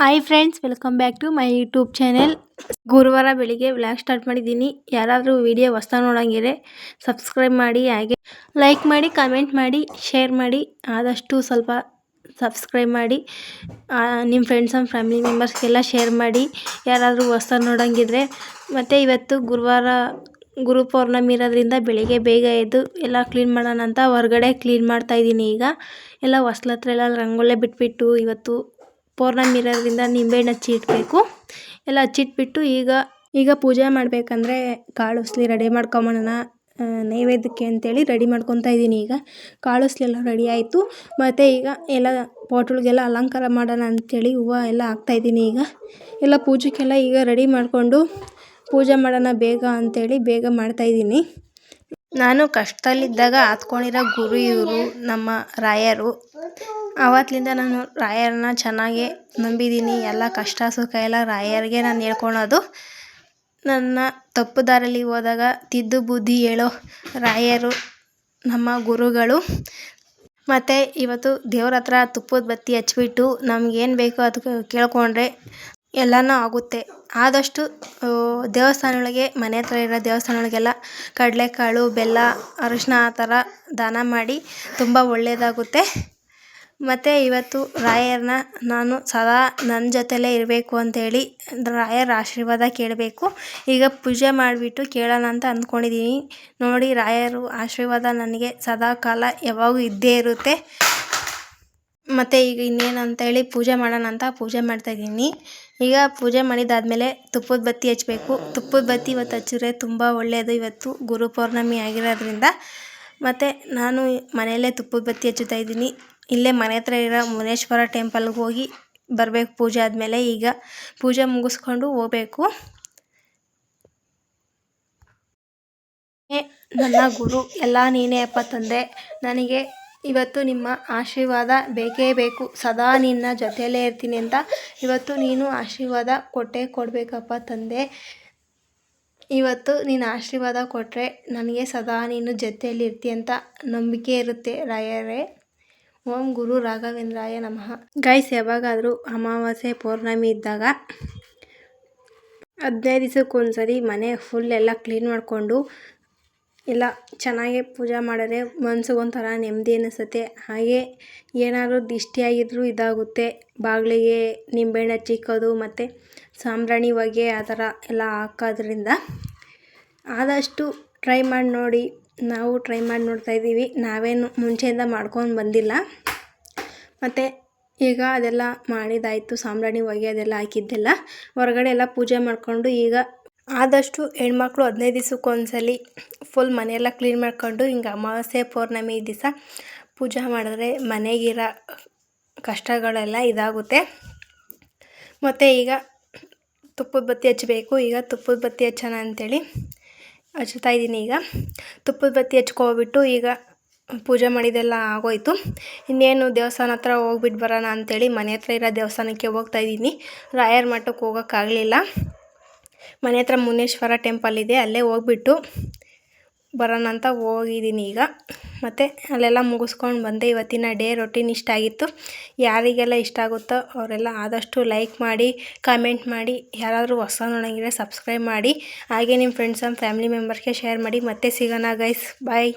Hi friends welcome back to my YouTube channel ಗುರುವಾರ ಬೆಳಿಗ್ಗೆ vlog start ಮಾಡಿದ್ದೀನಿ. ಯಾರಾದರೂ ವಿಡಿಯೋ ಹೊಸ ನೋಡೋಂಗಿದ್ರೆ ಸಬ್ಸ್ಕ್ರೈಬ್ ಮಾಡಿ, ಹಾಗೆ ಲೈಕ್ ಮಾಡಿ ಕಮೆಂಟ್ ಮಾಡಿ ಶೇರ್ ಮಾಡಿ. ಆದಷ್ಟು ಸ್ವಲ್ಪ ಸಬ್ಸ್ಕ್ರೈಬ್ ಮಾಡಿ. ನಿಮ್ಮ ಫ್ರೆಂಡ್ಸ್ ಆ್ಯಂಡ್ ಫ್ಯಾಮಿಲಿ ಮೆಂಬರ್ಸ್ಗೆಲ್ಲ ಶೇರ್ ಮಾಡಿ. ಯಾರಾದರೂ ಹೊಸ ನೋಡೋಂಗಿದ್ರೆ. ಮತ್ತು ಇವತ್ತು ಗುರುವಾರ ಗುರು ಪೌರ್ಣಮಿ ಇರೋದ್ರಿಂದ ಬೆಳಿಗ್ಗೆ ಬೇಗ ಎದ್ದು ಎಲ್ಲ ಕ್ಲೀನ್ ಮಾಡೋಣ ಅಂತ ಹೊರಗಡೆ ಕ್ಲೀನ್ ಮಾಡ್ತಾಯಿದ್ದೀನಿ ಈಗ. ಎಲ್ಲ ಹೊಸ್ಲತ್ರ ಎಲ್ಲ ರಂಗೋಲೆ ಬಿಟ್ಬಿಟ್ಟು ಇವತ್ತು ಪೌರ್ಣಮಿ ಇರೋದ್ರಿಂದ ನಿಂಬೆಹಣ್ಣು ಹಚ್ಚಿ ಇಡಬೇಕು. ಎಲ್ಲ ಹಚ್ಚಿಟ್ಬಿಟ್ಟು ಈಗ ಈಗ ಪೂಜೆ ಮಾಡಬೇಕಂದ್ರೆ ಕಾಳು ಉಸ್ಲಿ ರೆಡಿ ಮಾಡ್ಕೊಂಬರೋಣ. ನೈವೇದ್ಯಕ್ಕೆ ಅಂತೇಳಿ ರೆಡಿ ಮಾಡ್ಕೊತಾ ಇದ್ದೀನಿ ಈಗ. ಕಾಳು ಎಲ್ಲ ರೆಡಿ ಆಯಿತು. ಮತ್ತು ಈಗ ಎಲ್ಲ ಪಾಟ್ಗಳಿಗೆಲ್ಲ ಅಲಂಕಾರ ಮಾಡೋಣ ಅಂಥೇಳಿ ಹೂವು ಎಲ್ಲ ಹಾಕ್ತಾಯಿದ್ದೀನಿ ಈಗ. ಎಲ್ಲ ಪೂಜೆಗೆಲ್ಲ ಈಗ ರೆಡಿ ಮಾಡಿಕೊಂಡು ಪೂಜೆ ಮಾಡೋಣ ಬೇಗ ಅಂಥೇಳಿ ಬೇಗ ಮಾಡ್ತಾಯಿದ್ದೀನಿ ನಾನು ಕಷ್ಟದಲ್ಲಿದ್ದಾಗ ಆತ್ಕೊಂಡಿರೋ ಗುರು ಇವರು, ನಮ್ಮ ರಾಯರು. ಆವತ್ತಿಂದ ನಾನು ರಾಯರನ್ನ ಚೆನ್ನಾಗಿ ನಂಬಿದ್ದೀನಿ ಎಲ್ಲ ಕಷ್ಟ ಸುಖ ಎಲ್ಲ ರಾಯರಿಗೆ ನಾನು ಹೇಳ್ಕೊಳೋದು. ನನ್ನ ತಪ್ಪು ದಾರಿಯಲ್ಲಿ ಹೋದಾಗ ತಿದ್ದು ಬುದ್ಧಿ ಹೇಳೋ ರಾಯರು ನಮ್ಮ ಗುರುಗಳು. ಮತ್ತು ಇವತ್ತು ದೇವ್ರ ಹತ್ರ ತುಪ್ಪದ ಬತ್ತಿ ಹಚ್ಬಿಟ್ಟು ಏನು ಬೇಕೋ ಅದು ಕೇಳ್ಕೊಂಡ್ರೆ ಎಲ್ಲನೂ ಆಗುತ್ತೆ. ಆದಷ್ಟು ದೇವಸ್ಥಾನಗಳಿಗೆ, ಮನೆ ಹತ್ರ ಇರೋ ದೇವಸ್ಥಾನಗಳಿಗೆಲ್ಲ ಕಡಲೆಕಾಳು, ಬೆಲ್ಲ, ಅರಿಶಿನ ಆ ಥರ ದಾನ ಮಾಡಿ ತುಂಬ ಒಳ್ಳೆಯದಾಗುತ್ತೆ ಮತ್ತು ಇವತ್ತು ರಾಯರನ್ನ ನಾನು ಸದಾ ನನ್ನ ಜೊತೆಲೇ ಇರಬೇಕು ಅಂಥೇಳಿ ರಾಯರ ಆಶೀರ್ವಾದ ಕೇಳಬೇಕು. ಈಗ ಪೂಜೆ ಮಾಡಿಬಿಟ್ಟು ಕೇಳೋಣ ಅಂತ ಅಂದ್ಕೊಂಡಿದ್ದೀನಿ ನೋಡಿ, ರಾಯರು ಆಶೀರ್ವಾದ ನನಗೆ ಸದಾ ಕಾಲ ಯಾವಾಗೂ ಇದ್ದೇ ಇರುತ್ತೆ. ಮತ್ತು ಈಗ ಇನ್ನೇನು ಅಂತೇಳಿ ಪೂಜೆ ಮಾಡೋಣ ಅಂತ ಪೂಜೆ ಮಾಡ್ತಾಯಿದ್ದೀನಿ ಈಗ ಪೂಜೆ ಮಾಡಿದ್ದಾದಮೇಲೆ ತುಪ್ಪದ ಬತ್ತಿ ಹಚ್ಚಬೇಕು ತುಪ್ಪದ ಬತ್ತಿ ಇವತ್ತು ಹಚ್ಚಿದ್ರೆ ತುಂಬ ಒಳ್ಳೆಯದು ಇವತ್ತು ಗುರು ಪೌರ್ಣಮಿ ಆಗಿರೋದ್ರಿಂದ. ಮತ್ತು ನಾನು ಮನೆಯಲ್ಲೇ ತುಪ್ಪದ ಬತ್ತಿ ಹಚ್ಚುತ್ತಾ ಇದ್ದೀನಿ. ಇಲ್ಲೇ ಮನೆ ಹತ್ರ ಇರೋ ಮುನೇಶ್ವರ ಟೆಂಪಲ್ಗೆ ಹೋಗಿ ಬರಬೇಕು ಪೂಜೆ ಆದಮೇಲೆ. ಈಗ ಪೂಜೆ ಮುಗಿಸ್ಕೊಂಡು ಹೋಗಬೇಕು. ನನ್ನ ಗುರು, ಎಲ್ಲ ನೀನೇ ಅಪ್ಪ ತಂದೆ. ನನಗೆ ಇವತ್ತು ನಿಮ್ಮ ಆಶೀರ್ವಾದ ಬೇಕೇ ಬೇಕು. ಸದಾ ನಿನ್ನ ಜೊತೆಯಲ್ಲೇ ಇರ್ತೀನಿ ಅಂತ ಇವತ್ತು ನೀನು ಆಶೀರ್ವಾದ ಕೊಟ್ಟೇ ಕೊಡಬೇಕಪ್ಪ ತಂದೆ. ಇವತ್ತು ನೀನು ಆಶೀರ್ವಾದ ಕೊಟ್ಟರೆ ನನಗೆ ಸದಾ ನೀನು ಜೊತೆಯಲ್ಲಿ ಇರ್ತೀಯ ಅಂತ ನಂಬಿಕೆ ಇರುತ್ತೆ ರಾಯರೇ. ಓಂ ಗುರು ರಾಘವೇಂದ್ರಾಯ ನಮಃ. ಗೈಸ್, ಯಾವಾಗಾದರೂ ಅಮಾವಾಸ್ಯೆ ಪೌರ್ಣಮಿ ಇದ್ದಾಗ ಹದಿನೈದು ದಿವಸಕ್ಕೊಂದ್ಸರಿ ಮನೆ ಫುಲ್ ಎಲ್ಲ ಕ್ಲೀನ್ ಮಾಡಿಕೊಂಡು ಎಲ್ಲ ಚೆನ್ನಾಗೆ ಪೂಜೆ ಮಾಡಿದ್ರೆ ಮನ್ಸಿಗೊಂಥರ ನೆಮ್ಮದಿ ಅನ್ನಿಸುತ್ತೆ. ಹಾಗೆ ಏನಾದರೂ ದಿಷ್ಟಿಯಾಗಿದ್ದರೂ ಇದಾಗುತ್ತೆ. ಬಾಗಿಲಿಗೆ ನಿಂಬೆಹಣ್ಣು ಚಿಕ್ಕೋದು ಮತ್ತು ಸಾಂಬ್ರಾಣಿ ಹೊಗೆ ಆ ಥರ ಎಲ್ಲ ಹಾಕೋದ್ರಿಂದ ಆದಷ್ಟು ಟ್ರೈ ಮಾಡಿ ನೋಡಿ. ನಾವು ಟ್ರೈ ಮಾಡಿ ನೋಡ್ತಾಯಿದ್ದೀವಿ ನಾವೇನು ಮುಂಚೆಯಿಂದ ಮಾಡ್ಕೊಂಡು ಬಂದಿಲ್ಲ. ಮತ್ತು ಈಗ ಅದೆಲ್ಲ ಮಾಡಿದಾಯಿತು ಸಾಂಬ್ರಾಣಿ ಹೊಗೆ ಅದೆಲ್ಲ ಹಾಕಿದ್ದೆಲ್ಲ. ಹೊರಗಡೆ ಎಲ್ಲ ಪೂಜೆ ಮಾಡಿಕೊಂಡು ಈಗ ಆದಷ್ಟು ಹೆಣ್ಮಕ್ಳು ಹದಿನೈದು ದಿವ್ಸಕ್ಕೆ ಫುಲ್ ಮನೆಯೆಲ್ಲ ಕ್ಲೀನ್ ಮಾಡ್ಕೊಂಡು ಹಿಂಗೆ ಅಮಾವಾಸ್ಯೆ, ಪೌರ್ಣಮಿ ದಿವಸ ಪೂಜೆ ಮಾಡಿದ್ರೆ ಮನೆಗಿರೋ ಕಷ್ಟಗಳೆಲ್ಲ ಇದಾಗುತ್ತೆ. ಮತ್ತು ಈಗ ತುಪ್ಪದ ಬತ್ತಿ ಹಚ್ಚಬೇಕು ಈಗ ತುಪ್ಪದ ಬತ್ತಿ ಹಚ್ಚೋಣ ಅಂಥೇಳಿ ಹಚ್ತಾ ಇದ್ದೀನಿ ಈಗ. ತುಪ್ಪದ ಬತ್ತಿ ಹಚ್ಕೊಬಿಟ್ಟು ಈಗ ಪೂಜೆ ಮಾಡಿದೆಲ್ಲ ಆಗೋಯಿತು. ಇನ್ನೇನು ದೇವಸ್ಥಾನ ಹತ್ರ ಹೋಗ್ಬಿಟ್ಟು ಬರೋಣ ಅಂಥೇಳಿ ಮನೆ ಹತ್ರ ಇರೋ ದೇವಸ್ಥಾನಕ್ಕೆ ಹೋಗ್ತಾ ಇದ್ದೀನಿ. ರಾಯರ ಮಠಕ್ಕೆ ಹೋಗೋಕ್ಕಾಗಲಿಲ್ಲ. ಮನೆ ಹತ್ರ ಮುನೇಶ್ವರ ಟೆಂಪಲ್ ಇದೆ, ಅಲ್ಲೇ ಹೋಗ್ಬಿಟ್ಟು ಬರೋಣ ಅಂತ ಹೋಗಿದ್ದೀನಿ ಈಗ. ಮತ್ತು ಅಲ್ಲೆಲ್ಲ ಮುಗಿಸ್ಕೊಂಡು ಬಂದೆ. ಇವತ್ತಿನ ಡೇ ರೊಟೀನ್ ಇಷ್ಟ ಆಗಿತ್ತು. ಯಾರಿಗೆಲ್ಲ ಇಷ್ಟ ಆಗುತ್ತೋ ಅವರೆಲ್ಲ ಆದಷ್ಟು ಲೈಕ್ ಮಾಡಿ ಕಮೆಂಟ್ ಮಾಡಿ, ಯಾರಾದರೂ ಹೊಸ ನೋಡೋಂಗಿದ್ರೆ ಸಬ್ಸ್ಕ್ರೈಬ್ ಮಾಡಿ. ಹಾಗೆ ನಿಮ್ಮ ಫ್ರೆಂಡ್ಸ್ ಆ್ಯಂಡ್ ಫ್ಯಾಮಿಲಿ ಮೆಂಬರ್ಸ್ಗೆ ಶೇರ್ ಮಾಡಿ. ಮತ್ತೆ ಸಿಗೋಣ ಗೈಸ್ ಬಾಯ್